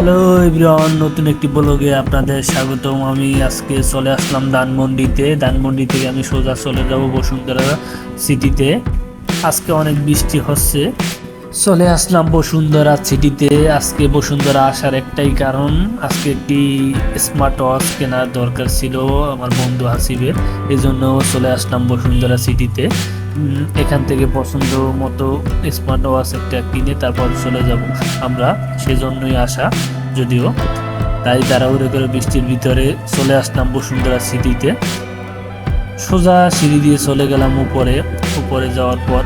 Hello everyone, নতুন একটি ব্লগে আপনাদের স্বাগতম। আমি আজকে চলে আসলাম ধানমন্ডিতে। ধানমন্ডি থেকে আমি সোজা চলে যাব বসুন্ধরা সিটিতে। আজকে অনেক বৃষ্টি হচ্ছে। চলে আসলাম বসুন্ধরা সিটিতে। আজকে বসুন্ধরা আসার একটাই কারণ, আজকে একটি স্মার্ট ওয়াচ কেনার দরকার ছিল আমার বন্ধু হাসিবের। এই জন্য চলে আসলাম বসুন্ধরা সিটিতে। এখান থেকে পছন্দ মতো স্মার্ট ওয়াচ একটা কিনে তারপর চলে যাব। আমরা সেজন্যই আসা, যদিও তাই তাড়াহুড়ো করে বৃষ্টির ভিতরে চলে আসলাম বসুন্ধরা সিটিতে। সোজা সিঁড়ি দিয়ে চলে গেলাম উপরে উপরে যাওয়ার পর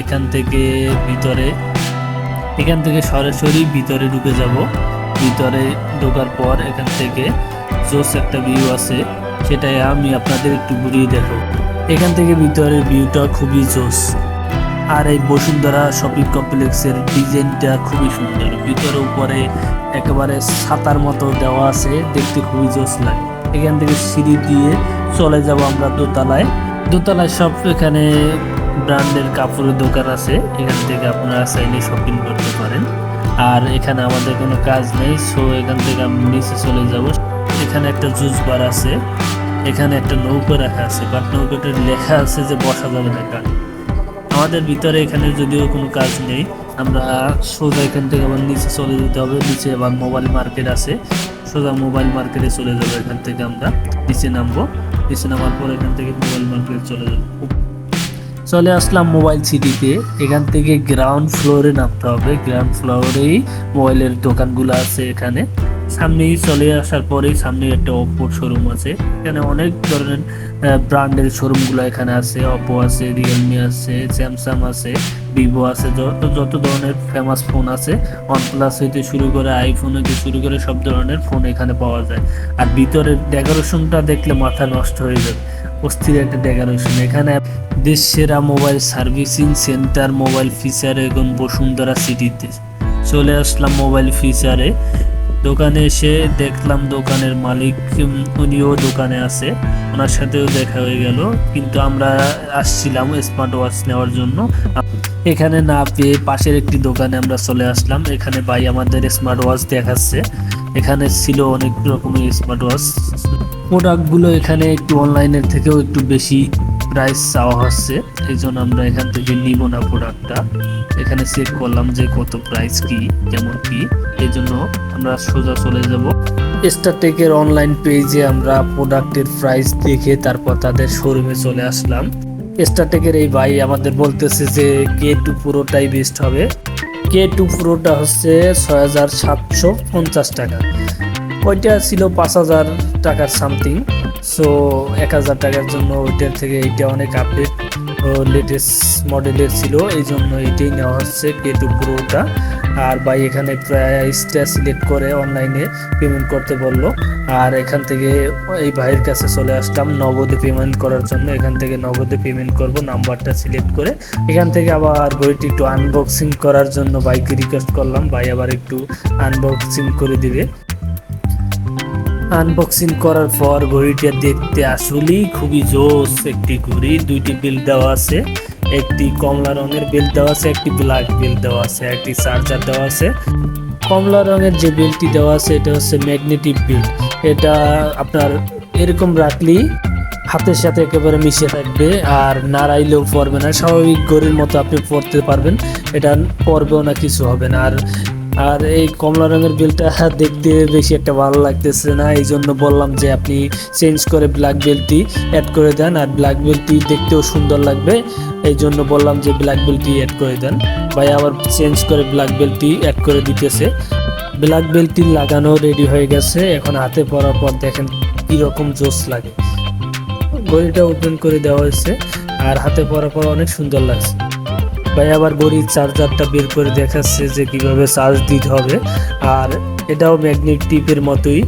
এখান থেকে ভিতরে, এখান থেকে সরাসরি ভিতরে ঢুকে যাব। ভিতরে ঢোকার পর এখান থেকে জোস একটা ভিউ আছে, সেটাই আমি আপনাদের একটু ঘুরিয়ে দেখো এখান থেকে ভিতরের ভিউটা খুবই জোস। আর এই বসুন্ধরা শপিং কমপ্লেক্সের ডিজাইনটা খুবই সুন্দর। ভিতরে উপরে একেবারে ছাতার মতো দেওয়া আছে, দেখতে খুবই জোস লাগে। এখান থেকে সিঁড়ি দিয়ে চলে যাব আমরা দোতলায়। দোতলায় সব এখানে ব্র্যান্ডের কাপড়ের দোকান আছে। এখান থেকে আপনারা চাইলে শপিং করতে পারেন। আর এখানে আমাদের কোনো কাজ নেই সো এখান থেকে আমি নিচে চলে যাব। এখানে একটা জুস বার আছে। এখানে একটা নৌকো রাখা আছে। বাট নৌকোটা লেখা আছে যে বসা যাবে কার আমাদের ভিতরে এখানে যদিও কোনো কাজ নেই, আমরা সোজা এখান থেকে আবার নিচে চলে যেতে হবে। নিচে আবার মোবাইল মার্কেট আছে। সোজা মোবাইল মার্কেটে চলে যাব এখান থেকে আমরা। নিচে নামবো। নিচে নামার পর এখান থেকে মোবাইল মার্কেটে চলে যাব। চলে আসলাম মোবাইল সিটিতে এখান থেকে গ্রাউন্ড ফ্লোরে নামতে হবে। গ্রাউন্ড ফ্লোরেই মোবাইলের দোকানগুলো আছে এখানে। সামনেই চলে আসার পরেই সামনে একটা অপোর শোরুম আছে। এখানে অনেক ধরনের ব্র্যান্ডের শোরুমগুলো এখানে আছে। অপো আছে রিয়েলমি আছে স্যামসাং আছে ভিভো আছে যত যত ধরনের ফেমাস ফোন আছে। ওয়ানপ্লাস হইতে শুরু করে আইফোন হইতে শুরু করে সব ধরনের ফোন এখানে পাওয়া যায়। আর ভিতরের ডেকোরেশনটা দেখলে মাথা নষ্ট হয়ে যাবে। অস্থির একটা ডেকোরেশন এখানে দেশ সেরা mobile servicing centre mobile feature এবং বসুন্ধরা সিটিতে চলে আসলাম মোবাইল ফিচারে দোকানে এসে দেখলাম দোকানের মালিক উনিও দোকানে আছে। ওনার সাথেও দেখা হয়ে গেল। কিন্তু আমরা আসছিলাম স্মার্ট ওয়াচ নেওয়ার জন্য। এখানে না পেয়ে পাশের একটি দোকানে আমরা চলে আসলাম। এখানে ভাই আমাদের স্মার্ট ওয়াচ দেখাচ্ছে। এখানে ছিল অনেক রকমের স্মার্ট ওয়াচ প্রোডাক্টগুলো এখানে একটু অনলাইনের থেকেও একটু বেশি প্রাইস চাওয়া হচ্ছে এই জন্য আমরা এখান থেকে নিব না প্রোডাক্টটা এখানে চেক করলাম যে কত প্রাইস কি, কেমন কি, এই জন্য আমরা সোজা চলে যাব। স্টারটেকের অনলাইন পেজে আমরা প্রোডাক্টের প্রাইস দেখে তারপর তাদের শোরুমে চলে আসলাম। স্টারটেকের এই ভাই আমাদের বলতেছে যে কে টু পুরোটাই বেস্ট হবে। কে টু পুরোটা হচ্ছে ছয় হাজার সাতশো পঞ্চাশ টাকা। ওইটা ছিল? পাঁচ হাজার টাকার সামথিং সো এক হাজার টাকার জন্য ওইটার থেকে এইটা অনেক আপডেট লেটেস্ট মডেলের ছিল। এই জন্য এটাই নেওয়া হচ্ছে কে টু। প্রোটা আর ভাই এখানে প্রাইসটা সিলেক্ট করে অনলাইনে পেমেন্ট করতে বলল। আর এখান থেকে এই ভাইয়ের কাছে চলে আসলাম নগদে পেমেন্ট করার জন্য। এখান থেকে নগদে পেমেন্ট করব নাম্বারটা সিলেক্ট করে। এখান থেকে আবার ঘড়িটি একটু আনবক্সিং করার জন্য বাইকে রিকোয়েস্ট করলাম। ভাই আবার একটু আনবক্সিং করে দিবে। আনবক্সিং করার পর ঘড়িটা দেখতে আসলেই খুবই জোস একটি ঘড়ি। দুইটি বিল দেওয়া আছে, একটি কমলা রঙের বিল দেওয়া আছে, একটি ব্ল্যাক বিল দেওয়া আছে, একটি চার্জার দেওয়া আছে। কমলা রঙের যে বিলটি দেওয়া আছে, এটা হচ্ছে ম্যাগনেটিক বিল এটা আপনার এরকম রাখলেই হাতের সাথে একেবারে মিশে থাকবে আর নাড়াইলেও পড়বে না। স্বাভাবিক ঘড়ির মতো আপনি পড়তে পারবেন। এটা পড়বেও না, কিছু হবে না। আর আর এই কমলা রঙের বেলটা দেখতে বেশি একটা ভালো লাগতেছে না। এই জন্য বললাম যে আপনি চেঞ্জ করে ব্ল্যাক বেলটি অ্যাড করে দেন আর ব্ল্যাক বেলটি দেখতেও সুন্দর লাগবে। এই জন্য বললাম যে ব্ল্যাক বেলটি অ্যাড করে দেন। ভাই আবার চেঞ্জ করে ব্ল্যাক বেল্টটি অ্যাড করে দিতেছে। ব্ল্যাক বেলটি লাগানো রেডি হয়ে গেছে। এখন হাতে পরার পর দেখেন কীরকম জোস লাগে। ঘড়িটা ওপেন করে দেওয়া হয়েছে। আর হাতে পরার পর অনেক সুন্দর লাগছে। ভাই আবার ঘড়ির চার্জারটা বের করে দেখাচ্ছে যে কীভাবে চার্জ দিতে হবে। আর এটাও ম্যাগনেট টিপের মতোই।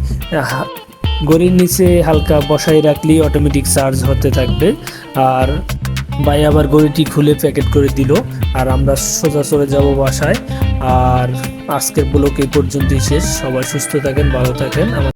ঘড়ির নিচে হালকা বসাই রাখলেই অটোমেটিক চার্জ হতে থাকবে। আর ভাই আবার গড়িটি খুলে প্যাকেট করে দিল। আর আমরা সোজা চলে যাব বাসায়। আর আজকের ব্লক এই পর্যন্তই শেষ। সবাই সুস্থ থাকেন, ভালো থাকেন।